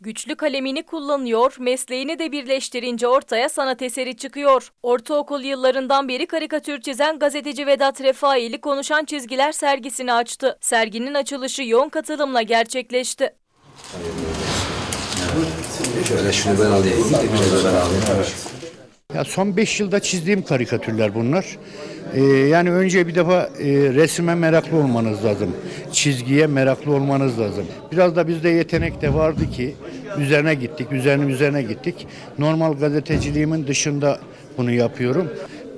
Güçlü kalemini kullanıyor, mesleğini de birleştirince ortaya sanat eseri çıkıyor. Ortaokul yıllarından beri karikatür çizen gazeteci Vedat Refaili konuşan çizgiler sergisini açtı. Serginin açılışı yoğun katılımla gerçekleşti. Şöyle şunu ben alayım. Ya son 5 yılda çizdiğim karikatürler bunlar. Ee, yani önce bir defa e, resime meraklı olmanız lazım. Çizgiye meraklı olmanız lazım. Biraz da bizde yetenek de vardı ki üzerine gittik, üzerine üzerine gittik. Normal gazeteciliğimin dışında bunu yapıyorum.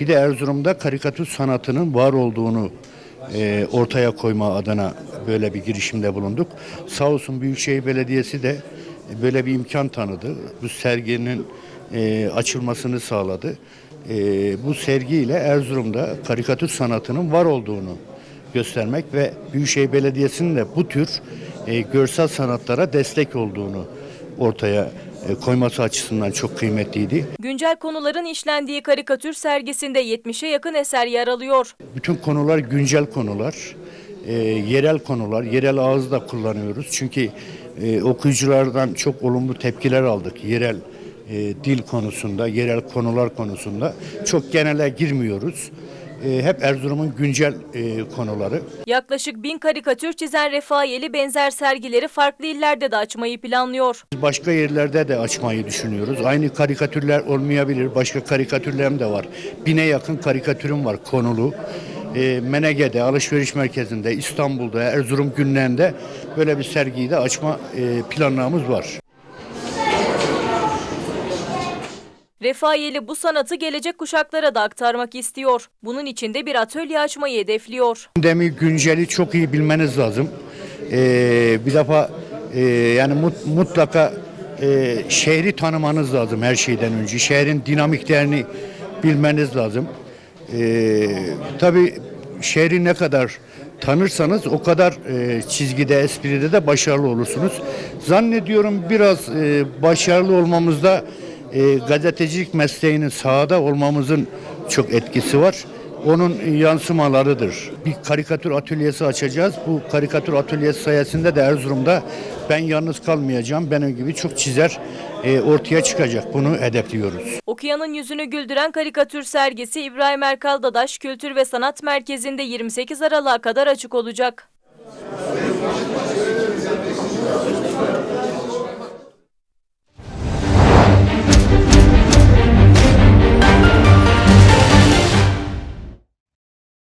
Bir de Erzurum'da karikatür sanatının var olduğunu e, ortaya koyma adına böyle bir girişimde bulunduk. Sağ olsun Büyükşehir Belediyesi de böyle bir imkan tanıdı. Bu serginin e, açılmasını sağladı. E, bu sergiyle Erzurum'da karikatür sanatının var olduğunu göstermek ve Büyükşehir Belediyesi'nin de bu tür e, görsel sanatlara destek olduğunu ortaya e, koyması açısından çok kıymetliydi. Güncel konuların işlendiği karikatür sergisinde 70'e yakın eser yer alıyor. Bütün konular güncel konular, e, yerel konular, yerel ağızda kullanıyoruz. Çünkü e, okuyuculardan çok olumlu tepkiler aldık yerel e, dil konusunda, yerel konular konusunda. Çok genele girmiyoruz. E, hep Erzurum'un güncel e, konuları. Yaklaşık bin karikatür çizen Refaiyeli benzer sergileri farklı illerde de açmayı planlıyor. Başka yerlerde de açmayı düşünüyoruz. Aynı karikatürler olmayabilir. Başka karikatürlerim de var. Bine yakın karikatürüm var konulu. E, Menege'de, alışveriş merkezinde, İstanbul'da, Erzurum günlerinde böyle bir sergiyi de açma e, planlarımız var. Refaiyeli bu sanatı gelecek kuşaklara da aktarmak istiyor. Bunun için de bir atölye açmayı hedefliyor. Gündemi günceli çok iyi bilmeniz lazım. Ee, bir defa e, yani mut- mutlaka e, şehri tanımanız lazım her şeyden önce. Şehrin dinamiklerini bilmeniz lazım. Ee, tabii şehri ne kadar tanırsanız o kadar e, çizgide, espride de başarılı olursunuz. Zannediyorum biraz e, başarılı olmamızda e, gazetecilik mesleğinin sahada olmamızın çok etkisi var. Onun yansımalarıdır. Bir karikatür atölyesi açacağız. Bu karikatür atölyesi sayesinde de Erzurum'da ben yalnız kalmayacağım. Benim gibi çok çizer e, ortaya çıkacak. Bunu hedefliyoruz. Okuyanın yüzünü güldüren karikatür sergisi İbrahim Erkal Dadaş Kültür ve Sanat Merkezi'nde 28 Aralık'a kadar açık olacak.